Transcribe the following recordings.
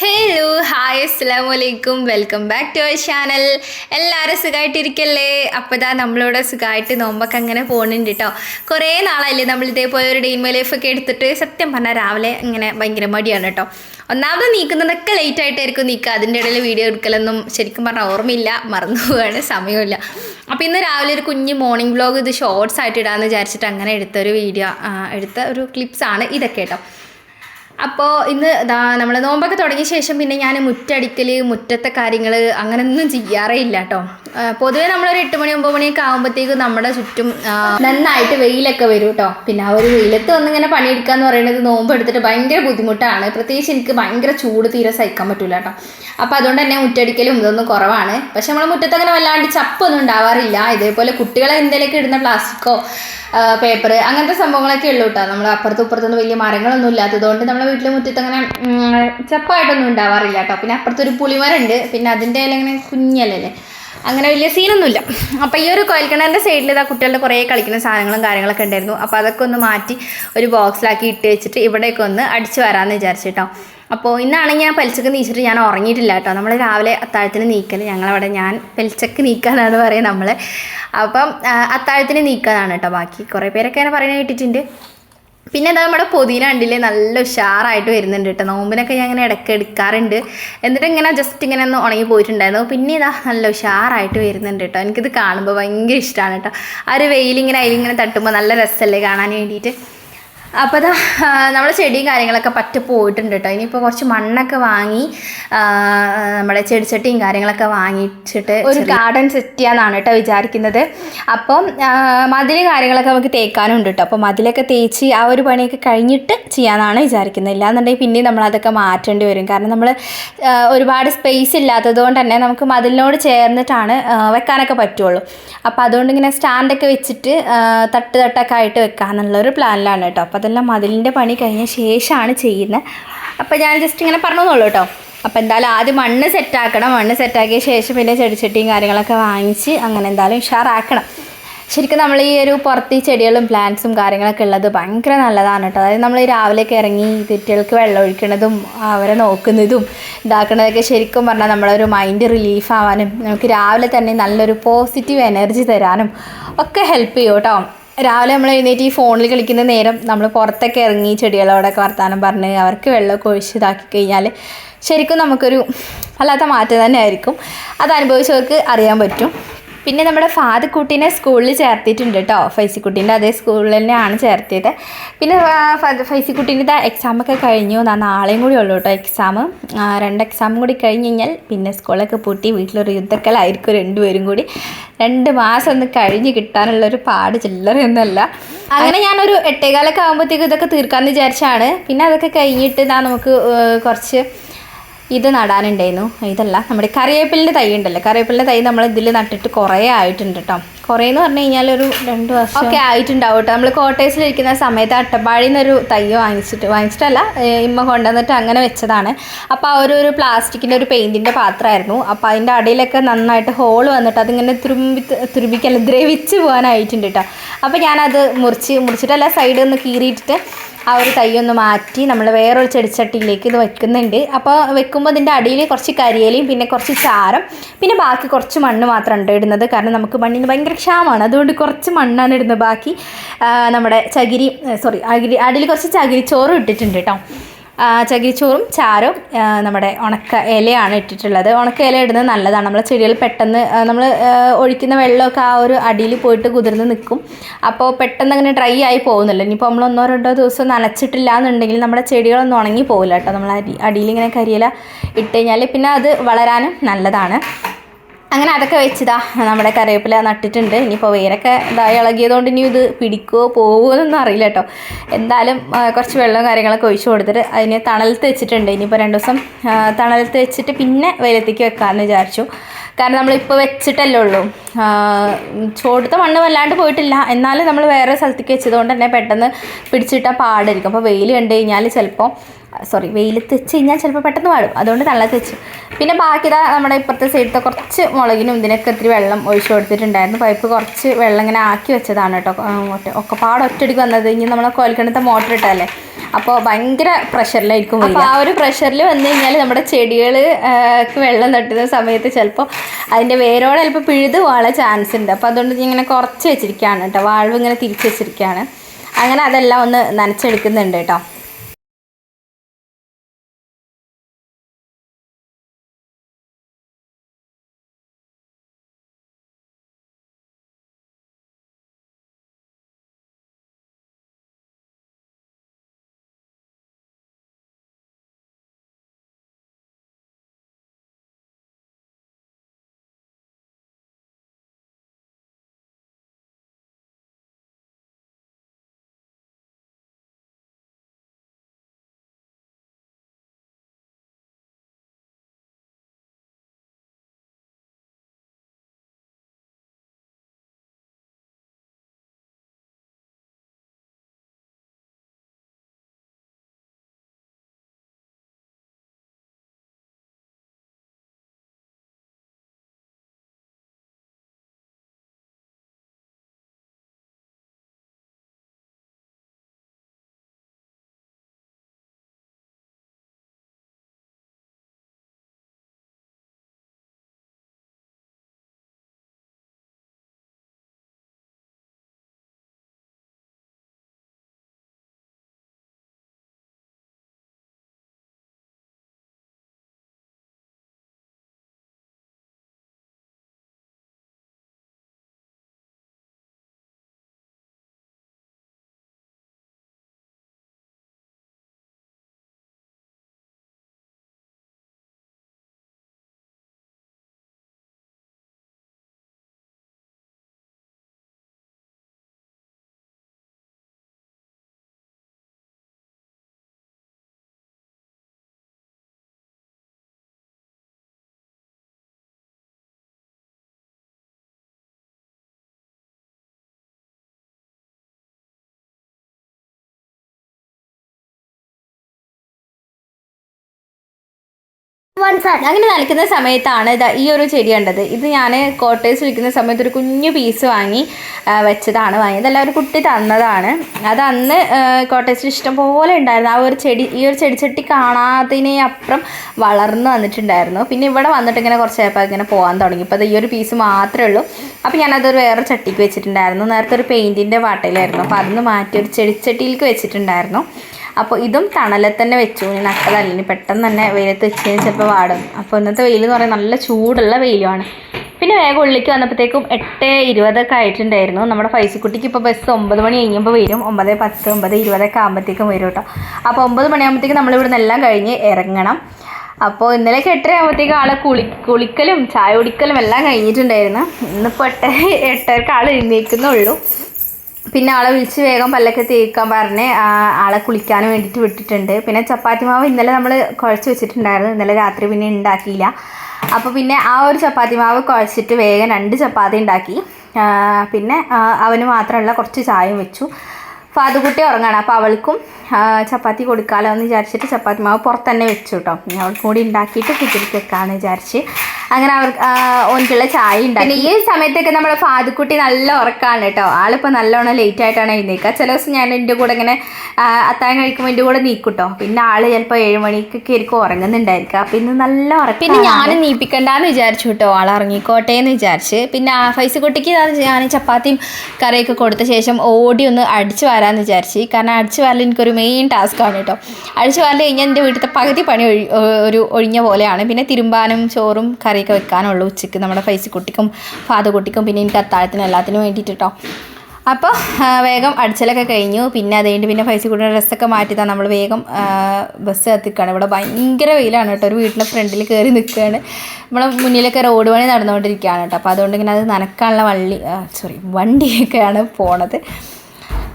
Hello hi അസ്സാം വലൈക്കും welcome back to our channel എല്ലാവരും സുഖമായിട്ടിരിക്കല്ലേ അപ്പോൾ ഇതാ നമ്മളിവിടെ സുഖമായിട്ട് നോമ്പൊക്കെ അങ്ങനെ പോകുന്നുണ്ട് കേട്ടോ കുറേ നാളായില്ലേ നമ്മൾ ഇതേപോലെ ഒരു ഡെയിൻ ലൈഫൊക്കെ എടുത്തിട്ട് സത്യം പറഞ്ഞാൽ രാവിലെ ഇങ്ങനെ ഭയങ്കര മടിയാണ് കേട്ടോ ഒന്നാമത് നീക്കുന്നതൊക്കെ ലേറ്റ് ആയിട്ടായിരിക്കും നീക്കുക. അതിന്റെ ഇടയിൽ വീഡിയോ എടുക്കലൊന്നും ശരിക്കും പറഞ്ഞാൽ ഓർമ്മയില്ല. മറന്നു പോവാണ്. സമയമില്ല. അപ്പോൾ ഇന്ന് രാവിലെ ഒരു കുഞ്ഞ് മോർണിംഗ് വ്ലോഗ് ഇത് ഷോർട്സ് ആയിട്ട് ഇടാമെന്ന് വിചാരിച്ചിട്ട് അങ്ങനെ എടുത്തൊരു വീഡിയോ എടുത്ത ഒരു ക്ലിപ്സാണ് ഇതൊക്കെ കേട്ടോ അപ്പോൾ ഇന്ന് നമ്മൾ നോമ്പൊക്കെ തുടങ്ങിയ ശേഷം പിന്നെ ഞാൻ മുറ്റടിക്കൽ മുറ്റത്തെ കാര്യങ്ങൾ അങ്ങനെയൊന്നും ചെയ്യാറേ ഇല്ല കേട്ടോ പൊതുവേ നമ്മളൊരു എട്ട് മണി ഒമ്പത് മണിയൊക്കെ ആകുമ്പോഴത്തേക്കും നമ്മുടെ ചുറ്റും നന്നായിട്ട് വെയിലൊക്കെ വരും കേട്ടോ പിന്നെ ആ ഒരു വെയിലത്ത് വന്ന് ഇങ്ങനെ പണിയെടുക്കുക എന്ന് പറയുന്നത് നോമ്പ് എടുത്തിട്ട് ഭയങ്കര ബുദ്ധിമുട്ടാണ്. പ്രത്യേകിച്ച് എനിക്ക് ഭയങ്കര ചൂട് തീരെ സഹിക്കാൻ പറ്റില്ല കേട്ടോ അപ്പോൾ അതുകൊണ്ട് തന്നെ മുറ്റടിക്കലും ഇതൊന്നും കുറവാണ്. പക്ഷെ നമ്മൾ മുറ്റത്ത് അങ്ങനെ വല്ലാണ്ട് ചപ്പൊന്നും ഉണ്ടാവാറില്ല. ഇതേപോലെ കുട്ടികളെ എന്തെങ്കിലുമൊക്കെ ഇടുന്ന പ്ലാസ്റ്റിക്കോ പേപ്പർ അങ്ങനത്തെ സംഭവങ്ങളൊക്കെ ഉള്ളൂ കേട്ടോ നമ്മൾ അപ്പുറത്തും ഇപ്പുറത്തൊന്നും വലിയ മരങ്ങളൊന്നും ഇല്ലാത്തതുകൊണ്ട് നമ്മുടെ വീട്ടിലെ മുറ്റത്ത് അങ്ങനെ ചെപ്പായിട്ടൊന്നും ഉണ്ടാവാറില്ല കേട്ടോ പിന്നെ അപ്പുറത്തൊരു പുളിമരമുണ്ട് പിന്നെ അതിന്റെ ഇങ്ങനെ കുഞ്ഞല്ലേ അങ്ങനെ വലിയ സീനൊന്നുമില്ല. അപ്പോൾ ഈ ഒരു കോയൽക്കിണറിന്റെ സൈഡിൽ ഇതാ കുട്ടികളുടെ കുറേ കളിക്കുന്ന സാധനങ്ങളും കാര്യങ്ങളൊക്കെ ഉണ്ടായിരുന്നു. അപ്പോൾ അതൊക്കെ ഒന്ന് മാറ്റി ഒരു ബോക്സിലാക്കി ഇട്ട് വെച്ചിട്ട് ഇവിടേക്ക് ഒന്ന് അടിച്ചു വരാമെന്ന് വിചാരിച്ചിട്ടോ അപ്പോൾ ഇന്നാണെങ്കിൽ ഞാൻ പലിച്ചക്ക് നീച്ചിട്ട് ഞാൻ ഉറങ്ങിയിട്ടില്ല കേട്ടോ. നമ്മൾ രാവിലെ അത്താഴത്തിന് നീക്കൽ ഞങ്ങളവിടെ ഞാൻ പലിച്ചക്ക് നീക്കാനാണ് പറയുക നമ്മൾ അപ്പം അത്താഴത്തിന് നീക്കാനാണ് കേട്ടോ ബാക്കി. കുറേ പേരൊക്കെ അങ്ങനെ പറയുന്നത് കേട്ടിട്ടുണ്ട്. പിന്നെ എന്താ നമ്മുടെ പൊതിന കണ്ടില്ലേ? നല്ല ഉഷാറായിട്ട് വരുന്നുണ്ട് കേട്ടോ. നോമ്പിനൊക്കെ ഞാൻ ഇങ്ങനെ ഇടയ്ക്ക് എടുക്കാറുണ്ട്. എന്നിട്ട് ഇങ്ങനെ ജസ്റ്റ് ഇങ്ങനെ ഒന്ന് ഉണങ്ങി പോയിട്ടുണ്ടായിരുന്നു. പിന്നെ ഇതാ നല്ല ഉഷാറായിട്ട് വരുന്നുണ്ട് കേട്ടോ. എനിക്കിത് കാണുമ്പോൾ ഭയങ്കര ഇഷ്ടമാണ് കേട്ടോ. ആ ഒരു വെയിലിങ്ങനെ അതിലിങ്ങനെ തട്ടുമ്പോൾ നല്ല രസമല്ലേ കാണാൻ വേണ്ടിയിട്ട്. അപ്പോൾ അതാ നമ്മൾ ചെടിയും കാര്യങ്ങളൊക്കെ പറ്റ പോയിട്ടുണ്ട് കേട്ടോ ഇനിയിപ്പോൾ കുറച്ച് മണ്ണൊക്കെ വാങ്ങി നമ്മുടെ ചെടിച്ചട്ടിയും കാര്യങ്ങളൊക്കെ വാങ്ങിച്ചിട്ട് ഒരു ഗാർഡൻ സെറ്റ് ചെയ്യാന്നാണ് കേട്ടോ വിചാരിക്കുന്നത്. അപ്പം മതിൽ കാര്യങ്ങളൊക്കെ നമുക്ക് തേക്കാനുണ്ട് കേട്ടോ അപ്പോൾ മതിലൊക്കെ തേച്ച് ആ ഒരു പണിയൊക്കെ കഴിഞ്ഞിട്ട് ചെയ്യാനാണ് വിചാരിക്കുന്നത്. ഇല്ലാന്നുണ്ടെങ്കിൽ പിന്നെയും നമ്മൾ അതൊക്കെ മാറ്റേണ്ടി വരും. കാരണം നമ്മൾ ഒരുപാട് സ്പേസ് ഇല്ലാത്തത് കൊണ്ട് തന്നെ നമുക്ക് മതിലിനോട് ചേർന്നിട്ടാണ് വെക്കാനൊക്കെ പറ്റുള്ളൂ. അപ്പോൾ അതുകൊണ്ട് ഇങ്ങനെ സ്റ്റാൻഡൊക്കെ വെച്ചിട്ട് തട്ട് തട്ടൊക്കെ ആയിട്ട് വെക്കാമെന്നുള്ളൊരു പ്ലാനിലാണ് കേട്ടോ അപ്പോൾ അതെല്ലാം മതിലിന്റെ പണി കഴിഞ്ഞ ശേഷമാണ് ചെയ്യുന്നത്. അപ്പോൾ ഞാൻ ജസ്റ്റ് ഇങ്ങനെ പറഞ്ഞോളൂ കേട്ടോ. അപ്പോൾ എന്തായാലും ആദ്യം മണ്ണ് സെറ്റാക്കണം മണ്ണ് സെറ്റാക്കിയ ശേഷം പിന്നെ ചെടിച്ചട്ടിയും കാര്യങ്ങളൊക്കെ വാങ്ങിച്ച് അങ്ങനെ എന്തായാലും ഉഷാറാക്കണം. ശരിക്കും നമ്മൾ ഈ ഒരു പുറത്ത് ഈ ചെടികളും പ്ലാന്റ്സും കാര്യങ്ങളൊക്കെ ഉള്ളത് ഭയങ്കര നല്ലതാണ് കേട്ടോ. അതായത് നമ്മൾ രാവിലെയൊക്കെ ഇറങ്ങി തെറ്റുകൾക്ക് വെള്ളം ഒഴിക്കണതും അവരെ നോക്കുന്നതും ഇതാക്കണതൊക്കെ ശരിക്കും പറഞ്ഞാൽ നമ്മളൊരു മൈൻഡ് റിലീഫ് ആവാനും നമുക്ക് രാവിലെ തന്നെ നല്ലൊരു പോസിറ്റീവ് എനർജി തരാനും ഒക്കെ ഹെൽപ്പ് ചെയ്യും കേട്ടോ. രാവിലെ നമ്മൾ എഴുന്നേറ്റ് ഈ ഫോണിൽ കളിക്കുന്ന നേരം നമ്മൾ പുറത്തൊക്കെ ഇറങ്ങി ചെടികളോടൊക്കെ വർത്തമാനം പറഞ്ഞ് അവർക്ക് വെള്ളമൊക്കെ ഒഴിച്ച് ഇതാക്കി കഴിഞ്ഞാൽ ശരിക്കും നമുക്കൊരു വല്ലാത്ത മാറ്റം തന്നെ ആയിരിക്കും. അത് അനുഭവിച്ചവർക്ക് അറിയാൻ പറ്റും. പിന്നെ നമ്മുടെ ഫാദക്കുട്ടീനെ സ്കൂളിൽ ചേർത്തിട്ടുണ്ട് കേട്ടോ. ഫൈസിക്കുട്ടീന്റെ അതേ സ്കൂളിൽ തന്നെയാണ് ചേർത്തിയത്. പിന്നെ ഫൈസിക്കുട്ടീന്റെ എക്സാമൊക്കെ കഴിഞ്ഞു. നാളെയും കൂടി ഉള്ളൂ കേട്ടോ എക്സാം രണ്ട് എക്സാമും കൂടി കഴിഞ്ഞ് കഴിഞ്ഞാൽ പിന്നെ സ്കൂളൊക്കെ പൂട്ടി വീട്ടിലൊരു യുദ്ധക്കലായിരിക്കും രണ്ടുപേരും കൂടി. രണ്ട് മാസം ഒന്ന് കഴിഞ്ഞ് കിട്ടാനുള്ളൊരു പാട് ചില്ലറയൊന്നുമല്ല. അങ്ങനെ ഞാനൊരു എട്ടേകാലൊക്കെ ആകുമ്പോഴത്തേക്കും ഇതൊക്കെ തീർക്കാമെന്ന് വിചാരിച്ചാണ്. പിന്നെ അതൊക്കെ കഴിഞ്ഞിട്ട് ഇതാ നമുക്ക് കുറച്ച് ഇത് നടാനുണ്ടായിരുന്നു. ഇതല്ല നമ്മുടെ കറിവേപ്പിലിന്റെ തൈ ഉണ്ടല്ലോ. കറിവേപ്പിലിന്റെ തൈ നമ്മൾ ഇതിൽ നട്ടിട്ട് കുറേ ആയിട്ടുണ്ട് കേട്ടോ കുറേ എന്ന് പറഞ്ഞു കഴിഞ്ഞാൽ ഒരു രണ്ട് വർഷം. ഒക്കെ ആയിട്ടുണ്ടാവും കേട്ടോ നമ്മൾ കോട്ടേഴ്സിലിരിക്കുന്ന സമയത്ത് അട്ടപ്പാടിയിൽ നിന്നൊരു തൈ വാങ്ങിച്ചിട്ട് വാങ്ങിച്ചിട്ടല്ല ഇമ്മ കൊണ്ടുവന്നിട്ട് അങ്ങനെ വെച്ചതാണ്. അപ്പോൾ ആ ഒരു ഒരു പ്ലാസ്റ്റിക്കിന്റെ ഒരു പെയിന്റിന്റെ പാത്രമായിരുന്നു. അപ്പോൾ അതിന്റെ അടിയിലൊക്കെ നന്നായിട്ട് ഹോൾ വന്നിട്ട് അതിങ്ങനെ തുരുമ്പി തുരുമ്പിക്കല്ല ദ്രവിച്ച് പോകാനായിട്ടുണ്ട് കേട്ടോ അപ്പോൾ ഞാനത് മുറിച്ച് മുറിച്ചിട്ടല്ല സൈഡിൽ ഒന്ന് കീറിയിട്ടിട്ട് ആ ഒരു തൈ ഒന്ന് മാറ്റി നമ്മൾ വേറൊരു ചെടിച്ചട്ടിയിലേക്ക് ഇത് വെക്കുന്നുണ്ട്. അപ്പോൾ വെക്കുമ്പോൾ ഇതിന്റെ അടിയിൽ കുറച്ച് കരിയിലയും പിന്നെ കുറച്ച് ചാരം പിന്നെ ബാക്കി കുറച്ച് മണ്ണ് മാത്രം മാത്രമാണ് ഇടുന്നത്. കാരണം നമുക്ക് മണ്ണിന് ഭയങ്കര ക്ഷാമമാണ് അതുകൊണ്ട് കുറച്ച് മണ്ണാണ് ഇടുന്നത്. ബാക്കി നമ്മുടെ ചകിരി സോറി അകിരി അടിയിൽ കുറച്ച് ചകിരിച്ചോറും ഇട്ടിട്ടുണ്ട് കേട്ടോ ചകിരിച്ചോറും ചാരവും നമ്മുടെ ഉണക്ക ഇലയാണ് ഇട്ടിട്ടുള്ളത്. ഉണക്ക ഇല ഇടുന്നത് നല്ലതാണ്. നമ്മളെ ചെടികൾ പെട്ടെന്ന് നമ്മൾ ഒഴിക്കുന്ന വെള്ളമൊക്കെ ആ ഒരു അടിയിൽ പോയിട്ട് കുതിർന്ന് നിൽക്കും. അപ്പോൾ പെട്ടെന്ന് അങ്ങനെ ഡ്രൈ ആയി പോകുന്നില്ല. ഇനിയിപ്പോൾ നമ്മൾ ഒന്നോ രണ്ടോ ദിവസം നനച്ചിട്ടില്ല എന്നുണ്ടെങ്കിൽ നമ്മുടെ ചെടികളൊന്നും ഉണങ്ങി പോകില്ല കേട്ടോ നമ്മൾ അടി അടിയിൽ ഇങ്ങനെ കരിയില ഇട്ട് കഴിഞ്ഞാൽ പിന്നെ അത് വളരാനും നല്ലതാണ്. അങ്ങനെ അതൊക്കെ വെച്ചിതാ. നമ്മുടെ കറിവേപ്പില നട്ടിട്ടുണ്ട്. ഇനിയിപ്പോൾ വേരൊക്കെ ഇതായി ഇളകിയതുകൊണ്ട് ഇനി ഇത് പിടിക്കുമോ പോകുമോ എന്നൊന്നും അറിയില്ല കേട്ടോ. എന്തായാലും കുറച്ച് വെള്ളവും കാര്യങ്ങളൊക്കെ ഒഴിച്ചു കൊടുത്തിട്ട് അതിന് തണലത്ത് വെച്ചിട്ടുണ്ട്. ഇനിയിപ്പോൾ രണ്ട് ദിവസം തണലത്ത് വെച്ചിട്ട് പിന്നെ വെയിലത്തേക്ക് വെക്കാമെന്ന് വിചാരിച്ചു. കാരണം നമ്മളിപ്പോൾ വെച്ചിട്ടല്ലേ ഉള്ളൂ. ചോടുത്ത മണ്ണ് വല്ലാണ്ട് പോയിട്ടില്ല. എന്നാലും നമ്മൾ വേറെ സ്ഥലത്തേക്ക് വെച്ചതുകൊണ്ട് തന്നെ പെട്ടെന്ന് പിടിച്ചിട്ടാൽ പാടായിരിക്കും. അപ്പോൾ വെയിൽ കണ്ടു കഴിഞ്ഞാൽ ചിലപ്പോൾ സോറി വെയിലത്ത് വെച്ച് കഴിഞ്ഞാൽ ചിലപ്പോൾ പെട്ടെന്ന് വാഴും അതുകൊണ്ട് തള്ളത്ത് വെച്ചു. പിന്നെ ബാക്കി ഇതാ നമ്മുടെ ഇപ്പുറത്തെ സൈഡത്തെ കുറച്ച് മുളകിനും ഇതിനൊക്കെ ഇത്തിരി വെള്ളം ഒഴിച്ചു കൊടുത്തിട്ടുണ്ടായിരുന്നു. പൈപ്പ് കുറച്ച് വെള്ളം ഇങ്ങനെ ആക്കി വെച്ചതാണ് കേട്ടോ. ഒക്കെ പാട് ഒറ്റടിക്ക് വന്നത്. ഇനി നമ്മൾ കോൽക്കിണത്തെ മോട്ടർ ഇട്ടല്ലേ അപ്പോൾ ഭയങ്കര പ്രഷറിലായിരിക്കും അപ്പോൾ ആ ഒരു പ്രഷറിൽ വന്നു കഴിഞ്ഞാൽ നമ്മുടെ ചെടികൾ വെള്ളം തട്ടുന്ന സമയത്ത് ചിലപ്പോൾ അതിന്റെ വേരോടെ ചിലപ്പോൾ പിഴുത് പോകാനുള്ള ചാൻസ് ഉണ്ട്. അപ്പോൾ അതുകൊണ്ട് ഇങ്ങനെ കുറച്ച് വെച്ചിരിക്കുകയാണ് കേട്ടോ. വാൾവ് ഇങ്ങനെ തിരിച്ച് വെച്ചിരിക്കുകയാണ്. അങ്ങനെ അതെല്ലാം ഒന്ന് നനച്ചെടുക്കുന്നുണ്ട് കേട്ടോ. അങ്ങനെ നനയ്ക്കുന്ന സമയത്താണ് ഇതാ ഈ ഒരു ചെടി കണ്ടത്. ഇത് ഞാൻ കോട്ടേഴ്സ് വിൽക്കുന്ന സമയത്ത് ഒരു കുഞ്ഞു പീസ് വാങ്ങി വെച്ചതാണ് വാങ്ങിയത്. അല്ല ഒരു കുട്ടി തന്നതാണ്. അത് അന്ന് കോട്ടേഴ്സിൽ ഇഷ്ടം പോലെ ഉണ്ടായിരുന്നു. ആ ഒരു ചെടി ഈ ഒരു ചെടിച്ചട്ടി കാണാത്തതിനെ അപ്പുറം വളർന്നു വന്നിട്ടുണ്ടായിരുന്നു. പിന്നെ ഇവിടെ വന്നിട്ട് ഇങ്ങനെ കുറച്ച് ആയപ്പോൾ ഇങ്ങനെ പോകാൻ തുടങ്ങി. ഇപ്പോൾ അത് ഈ ഒരു പീസ് മാത്രമേ ഉള്ളൂ. അപ്പോൾ ഞാനതൊരു വേറെ ചട്ടിക്ക് വെച്ചിട്ടുണ്ടായിരുന്നു. നേരത്തെ ഒരു പെയിന്റിന്റെ വാട്ടയിലായിരുന്നു. അപ്പോൾ അതൊന്ന് മാറ്റി ഒരു ചെടിച്ചട്ടിയിലേക്ക് വെച്ചിട്ടുണ്ടായിരുന്നു. അപ്പോൾ ഇതും തണലിൽ തന്നെ വെച്ചു. ഇനി നട്ടതല്ല ഇനി പെട്ടെന്ന് തന്നെ വെയിലത്ത് വെച്ച് ചിലപ്പോൾ വാടും. അപ്പോൾ ഇന്നത്തെ വെയിൽ എന്ന് പറയുന്നത് നല്ല ചൂടുള്ള വെയിലുമാണ്. പിന്നെ വേഗം ഉള്ളിലേക്ക് വന്നപ്പോഴത്തേക്കും എട്ട് ഇരുപതൊക്കെ ആയിട്ടുണ്ടായിരുന്നു. നമ്മുടെ ഫൈസിക്കുട്ടിക്ക് ഇപ്പോൾ ബസ് ഒമ്പത് മണി കഴിയുമ്പോൾ വരും. ഒമ്പത് പത്ത് ഒമ്പത് ഇരുപതൊക്കെ ആകുമ്പോഴത്തേക്കും വരും കേട്ടോ. അപ്പോൾ ഒമ്പത് മണിയാകുമ്പോഴത്തേക്കും നമ്മളിവിടെ നിന്നെല്ലാം കഴിഞ്ഞ് ഇറങ്ങണം. അപ്പോൾ ഇന്നലെ എട്ടര ആകുമ്പോഴത്തേക്കും ആളെ കുളി കുളിക്കലും ചായ കുടിക്കലും എല്ലാം കഴിഞ്ഞിട്ടുണ്ടായിരുന്നു. ഇന്നിപ്പോൾ എട്ട് എട്ടരക്ക് ആൾ എഴുന്നേൽക്കുന്നുള്ളൂ പിന്നെ ആളെ വിളിച്ച് വേഗം പല്ലൊക്കെ തേക്കാൻ പറഞ്ഞ് ആളെ കുളിക്കാൻ വേണ്ടിയിട്ട് വിട്ടിട്ടുണ്ട്. പിന്നെ ചപ്പാത്തി മാവ് ഇന്നലെ നമ്മൾ കുഴച്ച് വെച്ചിട്ടുണ്ടായിരുന്നു. ഇന്നലെ രാത്രി പിന്നെ ഉണ്ടാക്കിയില്ല അപ്പോൾ പിന്നെ ആ ഒരു ചപ്പാത്തി മാവ് കുഴച്ചിട്ട് വേഗം രണ്ട് ചപ്പാത്തി ഉണ്ടാക്കി പിന്നെ അവന് മാത്രമുള്ള കുറച്ച് ചായയും വെച്ചു. ഫാദുകുട്ടി ഉറങ്ങാണ്. അപ്പോൾ അവൾക്കും ചപ്പാത്തി കൊടുക്കാമല്ലോ എന്ന് വിചാരിച്ചിട്ട് ചപ്പാത്തി മാവ് പുറത്തന്നെ വെച്ചു കേട്ടോ. അവൾക്കും കൂടി ഉണ്ടാക്കിയിട്ട് കുട്ടിക്ക് വെക്കാമെന്ന് വിചാരിച്ച്. അങ്ങനെ അവർ ഓനിക്കുള്ള ചായ ഉണ്ടാക്കി. ഈ സമയത്തൊക്കെ നമ്മുടെ ഫാദുക്കുട്ടി നല്ല ഉറക്കമാണ് കേട്ടോ. ആളിപ്പോൾ നല്ലോണം ലേറ്റ് ആയിട്ടാണ് എഴുന്നേക്കുക ചില ദിവസം ഞാൻ എന്റെ കൂടെ ഇങ്ങനെ അത്താൻ അത്താഴം കഴിക്കുമ്പോൾ എന്റെ കൂടെ നീക്കും കേട്ടോ. പിന്നെ ആൾ ചിലപ്പോൾ ഏഴ് മണിക്കൊക്കെ ആയിരിക്കും ഉറങ്ങുന്നുണ്ടായിരിക്കുക. അപ്പം ഇന്ന് നല്ല ഉറക്കം പിന്നെ ഞാൻ നീപ്പിക്കണ്ടെന്ന് വിചാരിച്ചു കേട്ടോ. ആൾ ഇറങ്ങിക്കോട്ടെ എന്ന് വിചാരിച്ച്. പിന്നെ ആ ഫൈസ് കുട്ടിക്ക് ഞാൻ ചപ്പാത്തിയും കറിയൊക്കെ കൊടുത്ത ശേഷം ഓടി ഒന്ന് അടിച്ചു വരാമെന്ന് വിചാരിച്ച്. കാരണം അടിച്ചു വരൽ എനിക്കൊരു മെയിൻ ആണ് കേട്ടോ. അടിച്ചു വരൽ കഴിഞ്ഞാൽ എന്റെ വീട്ടിലത്തെ പകുതി പണി ഒഴി ഒരു ഒഴിഞ്ഞ പോലെയാണ്. പിന്നെ തിരുമ്പാനും ചോറും കറിയൊക്കെ വെക്കാനുള്ളൂ. ഉച്ചയ്ക്ക് നമ്മുടെ പൈസക്കുട്ടിക്കും കുട്ടിക്കും ഫാദർ കുട്ടിക്കും പിന്നെ എനിക്ക് അത്താഴത്തിനും എല്ലാത്തിനും വേണ്ടിയിട്ട് കേട്ടോ അപ്പോൾ വേഗം അടിച്ചലൊക്കെ കഴിഞ്ഞു. പിന്നെ അത് കഴിഞ്ഞ് പിന്നെ പൈസ കൂടെ ഡ്രസ്സൊക്കെ മാറ്റിത്താൽ നമ്മൾ വേഗം ബസ് എത്തിക്കുകയാണ് ഇവിടെ ഭയങ്കര വെയിലാണ് കേട്ടോ. ഒരു വീട്ടിലെ ഫ്രണ്ടിൽ കയറി നിൽക്കുകയാണ്. നമ്മളെ മുന്നിലൊക്കെ റോഡ് പണി നടന്നുകൊണ്ടിരിക്കുകയാണ് കേട്ടോ. അപ്പോൾ അതുകൊണ്ട് ഇങ്ങനെ അത് നനക്കാനുള്ള വള്ളി സോറി വണ്ടിയൊക്കെയാണ് പോണത്.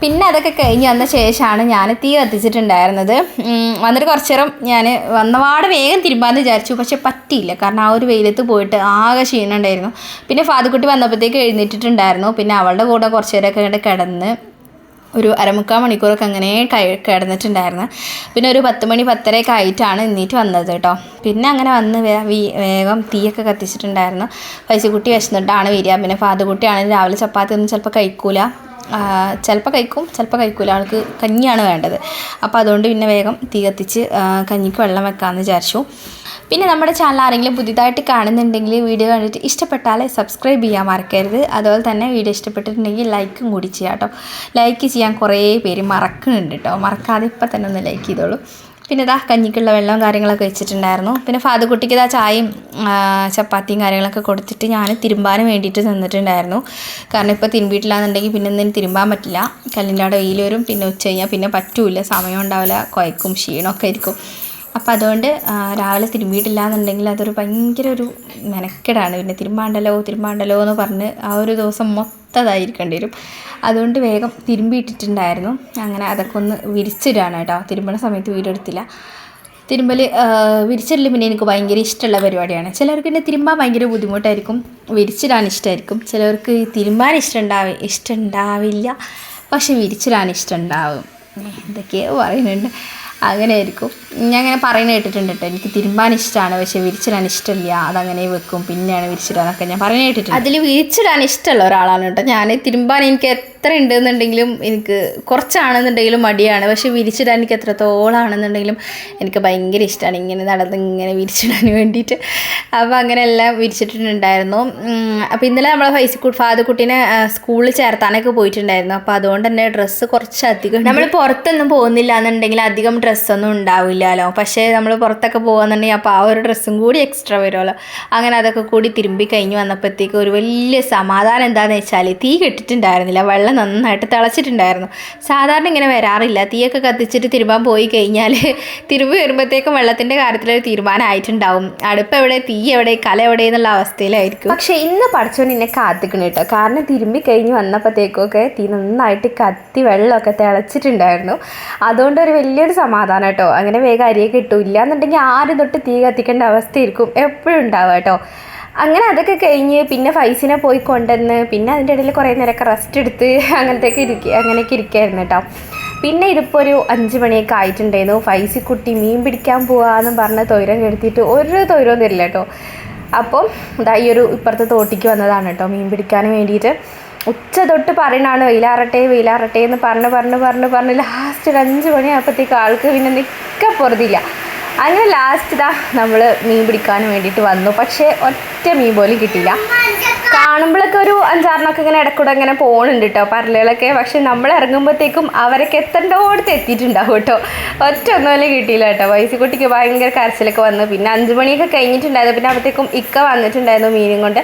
പിന്നെ അതൊക്കെ കഴിഞ്ഞ് വന്ന ശേഷമാണ് ഞാൻ തീ കത്തിച്ചിട്ടുണ്ടായിരുന്നത്. വന്നിട്ട് കുറച്ച് നേരം ഞാൻ വന്നപാട് വേഗം തിരുമ്പാന്ന് വിചാരിച്ചു. പക്ഷെ പറ്റിയില്ല. കാരണം ആ ഒരു വെയിലത്ത് പോയിട്ട് ആകെ ക്ഷീണമുണ്ടായിരുന്നു പിന്നെ ഫാദുക്കുട്ടി വന്നപ്പോഴത്തേക്ക് എഴുന്നേറ്റിട്ടുണ്ടായിരുന്നു. പിന്നെ അവളുടെ കൂടെ കുറച്ച് നേരമൊക്കെ ഇങ്ങനെ കിടന്ന് ഒരു അരമുക്കാൽ മണിക്കൂറൊക്കെ അങ്ങനെ കിടന്നിട്ടുണ്ടായിരുന്നു. പിന്നെ ഒരു പത്ത് മണി പത്തരയൊക്കെ ആയിട്ടാണ് എന്നിട്ട് വന്നത് കേട്ടോ. പിന്നെ അങ്ങനെ വന്ന് വേഗം തീയൊക്കെ കത്തിച്ചിട്ടുണ്ടായിരുന്നു. പൈസക്കുട്ടി വിശന്നിട്ടാണ് വരിക. പിന്നെ ഫാദുക്കുട്ടിയാണെങ്കിൽ രാവിലെ ചപ്പാത്തി ഒന്നും ചിലപ്പോൾ കഴിക്കൂല. ചിലപ്പോൾ കഴിക്കും. ചിലപ്പോൾ കഴിക്കില്ല ആൾക്ക് കഞ്ഞിയാണ് വേണ്ടത്. അപ്പോൾ അതുകൊണ്ട് പിന്നെ വേഗം തീ കത്തിച്ച് കഞ്ഞിക്ക് വെള്ളം വെക്കാമെന്ന് വിചാരിച്ചു. പിന്നെ നമ്മുടെ ചാനൽ ആരെങ്കിലും പുതിയതായിട്ട് കാണുന്നുണ്ടെങ്കിൽ വീഡിയോ കണ്ടിട്ട് ഇഷ്ടപ്പെട്ടാൽ സബ്സ്ക്രൈബ് ചെയ്യാൻ മറക്കരുത്. അതുപോലെ തന്നെ വീഡിയോ ഇഷ്ടപ്പെട്ടിട്ടുണ്ടെങ്കിൽ ലൈക്കും കൂടി ചെയ്യാം കേട്ടോ ലൈക്ക് ചെയ്യാൻ കുറേ പേര് മറക്കുന്നുണ്ട് കേട്ടോ മറക്കാതെ ഇപ്പം തന്നെ ഒന്ന് ലൈക്ക് ചെയ്തോളൂ. പിന്നെ ഇതാ കഞ്ഞിക്കുള്ള വെള്ളവും കാര്യങ്ങളൊക്കെ വെച്ചിട്ടുണ്ടായിരുന്നു. പിന്നെ ഫാദുക്കുട്ടിക്ക് ഇതാ ചായയും ചപ്പാത്തിയും കാര്യങ്ങളൊക്കെ കൊടുത്തിട്ട് ഞാൻ തിരുമ്പാനും വേണ്ടിയിട്ട് നിന്നിട്ടുണ്ടായിരുന്നു. കാരണം ഇപ്പോൾ തിരുമ്പിയിട്ടില്ലാന്നുണ്ടെങ്കിൽ പിന്നെ എന്തിനും തിരുമ്പാൻ പറ്റില്ല. കല്ലിന്റെ അവിടെ വെയിൽ വരും പിന്നെ ഉച്ച കഴിഞ്ഞാൽ പിന്നെ പറ്റൂല സമയം ഉണ്ടാവില്ല കുഴക്കും ക്ഷീണമൊക്കെ ആയിരിക്കും. അപ്പം അതുകൊണ്ട് രാവിലെ തിരുമ്പിയിട്ടില്ല എന്നുണ്ടെങ്കിൽ അതൊരു ഭയങ്കര ഒരു മെനക്കെടാണ്. പിന്നെ തിരുമ്പാണ്ടല്ലോ തിരുമ്പാണ്ടല്ലോ എന്ന് പറഞ്ഞ് ആ ഒരു ദിവസം മൊത്തതായിരിക്കേണ്ടി വരും. അതുകൊണ്ട് വേഗം തിരുമ്പിയിട്ടിട്ടുണ്ടായിരുന്നു. അങ്ങനെ അതൊക്കെ ഒന്ന് വിരിച്ചിടാണ് കേട്ടോ. തിരുമ്പണ സമയത്ത് വീഡിയോ എടുത്തില്ല. തിരുമ്പൽ വിരിച്ചിടൽ പിന്നെ എനിക്ക് ഭയങ്കര ഇഷ്ടമുള്ള പരിപാടിയാണ്. ചിലർക്ക് പിന്നെ തിരുമ്പാൻ ഭയങ്കര ബുദ്ധിമുട്ടായിരിക്കും. വിരിച്ചിടാൻ ഇഷ്ടമായിരിക്കും. ചിലർക്ക് തിരുമ്പാൻ ഇഷ്ടമുണ്ടാവി ഇഷ്ടമുണ്ടാവില്ല പക്ഷെ വിരിച്ചിടാൻ ഇഷ്ടമുണ്ടാവും എന്തൊക്കെയോ പറയുന്നുണ്ട്. അങ്ങനെ ആയിരിക്കും ഞാൻ അങ്ങനെ പറയുന്നത് കേട്ടിട്ടുണ്ട് കേട്ടോ എനിക്ക് തിരുമ്പാൻ ഇഷ്ടമാണ് പക്ഷേ വിരിച്ചിടാൻ ഇഷ്ടമില്ല. അതങ്ങനെ വെക്കും പിന്നെയാണ് വിരിച്ചിടാനൊക്കെ ഞാൻ പറയുന്നത് കേട്ടിട്ടുണ്ട്. അതിൽ വിരിച്ചിടാൻ ഇഷ്ടമുള്ള ഒരാളാണ് കേട്ടോ ഞാൻ തിരുമ്പാൻ എനിക്ക് എത്ര ഉണ്ടെന്നുണ്ടെങ്കിലും എനിക്ക് കുറച്ചാണെന്നുണ്ടെങ്കിലും മടിയാണ്. പക്ഷേ വിരിച്ചിടാൻ എനിക്ക് എത്രത്തോളാണെന്നുണ്ടെങ്കിലും എനിക്ക് ഭയങ്കര ഇഷ്ടമാണ് ഇങ്ങനെ നടന്ന് ഇങ്ങനെ വിരിച്ചിടാൻ വേണ്ടിയിട്ട്. അപ്പോൾ അങ്ങനെ എല്ലാം വിരിച്ചിട്ടുണ്ടായിരുന്നു അപ്പോൾ ഇന്നലെ നമ്മളെ ഫൈസിക്കു ഫാദുക്കുട്ടീനെ സ്കൂളിൽ ചേർത്താനൊക്കെ പോയിട്ടുണ്ടായിരുന്നു. അപ്പോൾ അതുകൊണ്ട് തന്നെ ഡ്രസ്സ് കുറച്ച് കുറച്ചധികം നമ്മൾ പുറത്തൊന്നും പോകുന്നില്ല എന്നുണ്ടെങ്കിൽ അധികം ഡ്രസ്സൊന്നും ഉണ്ടാവില്ലല്ലോ. പക്ഷേ നമ്മൾ പുറത്തൊക്കെ പോകുന്നുണ്ടെങ്കിൽ അപ്പോൾ ആ ഒരു ഡ്രസ്സും കൂടി എക്സ്ട്രാ വരുമല്ലോ അങ്ങനെ അതൊക്കെ കൂടി തിരുമ്പി കഴിഞ്ഞ് വന്നപ്പോഴത്തേക്ക് ഒരു വലിയ സമാധാനം എന്താണെന്ന് വെച്ചാൽ തീ കെട്ടിട്ടുണ്ടായിരുന്നില്ല. വെള്ളം നന്നായിട്ട് തിളച്ചിട്ടുണ്ടായിരുന്നു. സാധാരണ ഇങ്ങനെ വരാറില്ല. തീയൊക്കെ കത്തിച്ചിട്ട് തിരുമ്പാൻ പോയി കഴിഞ്ഞാൽ തിരുമ്പി വരുമ്പോഴത്തേക്കും വെള്ളത്തിന്റെ കാര്യത്തിൽ ഒരു തീരുമാനമായിട്ടുണ്ടാവും. അടുപ്പ് എവിടെ തീ എവിടെ കല എവിടെ എന്നുള്ള അവസ്ഥയിലായിരിക്കും. പക്ഷേ ഇന്ന് പഠിച്ചോണ്ട് എന്നെ കാത്തിക്കണം കേട്ടോ. കാരണം തിരുമ്പി കഴിഞ്ഞ് വന്നപ്പോഴത്തേക്കൊക്കെ തീ നന്നായിട്ട് കത്തി വെള്ളമൊക്കെ തിളച്ചിട്ടുണ്ടായിരുന്നു. അതുകൊണ്ട് ഒരു വലിയൊരു സമാധാനം കേട്ടോ അങ്ങനെ വേഗം അരിയൊക്കെ ഇട്ടു ഇല്ല എന്നുണ്ടെങ്കിൽ ആരും തൊട്ട് തീ കത്തിക്കേണ്ട അവസ്ഥയായിരിക്കും. എപ്പോഴും ഉണ്ടാവുക കേട്ടോ. അങ്ങനെ അതൊക്കെ കഴിഞ്ഞ് പിന്നെ ഫൈസിനെ പോയി കൊണ്ടുവന്ന് പിന്നെ അതിന്റെ ഇടയിൽ കുറേ നേരമൊക്കെ റെസ്റ്റ് എടുത്ത് അങ്ങനത്തെയൊക്കെ ഇരിക്കുക അങ്ങനെയൊക്കെ ഇരിക്കുകയായിരുന്നു കേട്ടോ. പിന്നെ ഇതിപ്പോൾ ഒരു അഞ്ച് മണിയൊക്കെ ആയിട്ടുണ്ടായിരുന്നു. ഫൈസി കുട്ടി മീൻ പിടിക്കാൻ പോവാന്ന് പറഞ്ഞ് തൊയരം കെടുത്തിയിട്ട് ഒരു തൊയരവും തരില്ല കേട്ടോ. അപ്പം ഇതാ ഈ ഒരു ഇപ്പുറത്തെ തോട്ടിക്ക് വന്നതാണ് കേട്ടോ മീൻ പിടിക്കാൻ വേണ്ടിയിട്ട്. ഉച്ച തൊട്ട് പറയണാണ് വെയിലാറട്ടെ വെയിലാറട്ടെ എന്ന് പറഞ്ഞ് പറഞ്ഞ് പറഞ്ഞ് പറഞ്ഞ്. ലാസ്റ്റ് ഒരു അഞ്ച് മണിയാകുമ്പോഴത്തേക്ക് ആൾക്ക് പിന്നെ നിൽക്കാൻ പൊറുതില്ല അങ്ങനെ ലാസ്റ്റ് ഇതാ നമ്മൾ മീൻ പിടിക്കാൻ വേണ്ടിയിട്ട് വന്നു. പക്ഷേ ഒറ്റ മീൻ പോലും കിട്ടിയില്ല. കാണുമ്പോഴൊക്കെ ഒരു അഞ്ചാറിനൊക്കെ ഇങ്ങനെ ഇടക്കൂടെ ഇങ്ങനെ പോകുന്നുണ്ട് കേട്ടോ പരലുകളൊക്കെ. പക്ഷെ നമ്മൾ ഇറങ്ങുമ്പോഴത്തേക്കും അവരൊക്കെ എത്തേണ്ടോടത്ത് എത്തിയിട്ടുണ്ടാവും കേട്ടോ ഒറ്റ ഒന്നുമല്ലേ കിട്ടിയില്ല കേട്ടോ വയസ്സുകുട്ടിക്ക് ഭയങ്കര കരച്ചിലൊക്കെ വന്നു. പിന്നെ അഞ്ച് മണിയൊക്കെ കഴിഞ്ഞിട്ടുണ്ടായിരുന്നു. പിന്നെ അപ്പോഴത്തേക്കും ഇക്ക വന്നിട്ടുണ്ടായിരുന്നു മീനും കൊണ്ട്.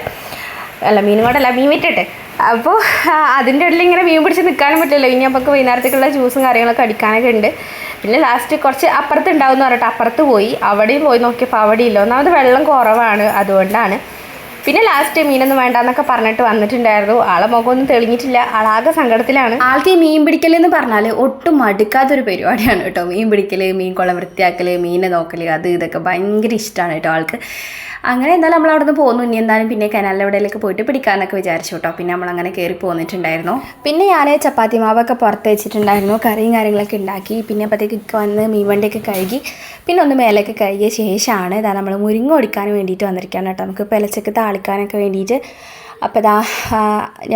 അല്ല മീനും കൊണ്ടല്ല മീൻ വിറ്റിട്ട്. അപ്പോൾ അതിന്റെ ഇടയിൽ ഇങ്ങനെ മീൻ പിടിച്ച് നിൽക്കാനും പറ്റില്ലല്ലോ. ഇനി നമുക്ക് വൈകുന്നേരത്തേക്കുള്ള ജ്യൂസും കാര്യങ്ങളൊക്കെ അടിക്കാനൊക്കെ ഉണ്ട്. പിന്നെ ലാസ്റ്റ് കുറച്ച് അപ്പുറത്ത് ഉണ്ടാവും എന്ന് പറഞ്ഞിട്ട് അപ്പുറത്ത് പോയി. അവിടെയും പോയി നോക്കിയപ്പോൾ അവിടെ ഇല്ല. ഒന്നാമത് വെള്ളം കുറവാണ്. അതുകൊണ്ടാണ്. പിന്നെ ലാസ്റ്റ് മീനൊന്നും വേണ്ടാന്നൊക്കെ പറഞ്ഞിട്ട് വന്നിട്ടുണ്ടായിരുന്നു. ആളെ മുഖമൊന്നും തെളിഞ്ഞിട്ടില്ല. ആളാകെ സങ്കടത്തിലാണ്. ആൾക്ക് മീൻ പിടിക്കൽ എന്ന് പറഞ്ഞാൽ ഒട്ടും മടുക്കാത്തൊരു പരിപാടിയാണ് കേട്ടോ. മീൻ പിടിക്കൽ മീൻ കുളം വൃത്തിയാക്കൽ മീനെ നോക്കൽ അത് ഇതൊക്കെ ഭയങ്കര ഇഷ്ടമാണ് കേട്ടോ ആൾക്ക്. അങ്ങനെ എന്തായാലും നമ്മൾ അവിടെ നിന്ന് പോകുന്നു ഇനി എന്തായാലും പിന്നെ കനാലിന്റെ എവിടെയൊക്കെ പോയിട്ട് പിടിക്കാമെന്നൊക്കെ വിചാരിച്ചു കേട്ടോ. പിന്നെ നമ്മൾ അങ്ങനെ കയറി പോന്നിട്ടുണ്ടായിരുന്നു. പിന്നെ ഞാൻ ചപ്പാത്തി മാവൊക്കെ പുറത്ത് വെച്ചിട്ടുണ്ടായിരുന്നു. കറിയും കാര്യങ്ങളൊക്കെ ഉണ്ടാക്കി. പിന്നെ അപ്പോഴത്തേക്ക് വന്ന് മീൻ വണ്ടിയൊക്കെ കഴുകി. പിന്നെ ഒന്ന് മേലൊക്കെ കഴുകിയ ശേഷമാണ് ഇതാ നമ്മൾ മുരിങ്ങ ഒടിക്കാൻ വേണ്ടിയിട്ട് വന്നിരിക്കുകയാണ് കേട്ടോ. നമുക്ക് പിലച്ചക്ക് താളിക്കാനൊക്കെ വേണ്ടിയിട്ട്. അപ്പോൾ ആ,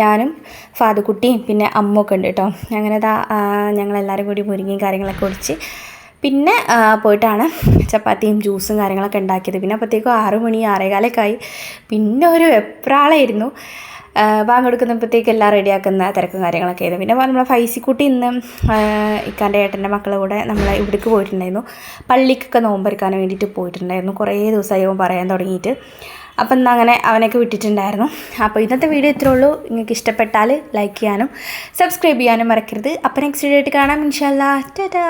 ഞാനും ഫാദുക്കുട്ടിയും പിന്നെ അമ്മൊക്കെ ഉണ്ട് കേട്ടോ. അങ്ങനെ ദാ ഞങ്ങളെല്ലാവരും കൂടി മുരിങ്ങയും കാര്യങ്ങളൊക്കെ ഒടിച്ച് പിന്നെ പോയിട്ടാണ് ചപ്പാത്തിയും ജ്യൂസും കാര്യങ്ങളൊക്കെ ഉണ്ടാക്കിയത്. പിന്നെ അപ്പോഴത്തേക്കും ആറു മണി ആറേകാലൊക്കെ ആയി. പിന്നെ ഒരു എപ്രാളായിരുന്നു ബാങ്ക് കൊടുക്കുന്നപ്പോഴത്തേക്ക് എല്ലാം റെഡിയാക്കുന്ന തിരക്കും കാര്യങ്ങളൊക്കെ ആയിരുന്നു. പിന്നെ നമ്മളെ ഫൈസിക്കുട്ടി ഇന്ന് ഇക്കാന്റെ ഏട്ടന്റെ മക്കളുടെ കൂടെ നമ്മൾ ഇവിടേക്ക് പോയിട്ടുണ്ടായിരുന്നു. പള്ളിക്കൊക്കെ നോമ്പെടുക്കാൻ വേണ്ടിയിട്ട് പോയിട്ടുണ്ടായിരുന്നു. കുറേ ദിവസമായി പറയാൻ തുടങ്ങിയിട്ട്. അപ്പം ഇന്ന് അങ്ങനെ അവനൊക്കെ വിട്ടിട്ടുണ്ടായിരുന്നു. അപ്പോൾ ഇന്നത്തെ വീഡിയോ ഇത്രേ ഉള്ളൂ. നിങ്ങൾക്ക് ഇഷ്ടപ്പെട്ടാൽ ലൈക്ക് ചെയ്യാനും സബ്സ്ക്രൈബ് ചെയ്യാനും മറക്കരുത്. അപ്പോൾ നെക്സ്റ്റ് വീഡിയോ ആയിട്ട് കാണാം. ഇൻഷാല്ലാ ടാറ്റാ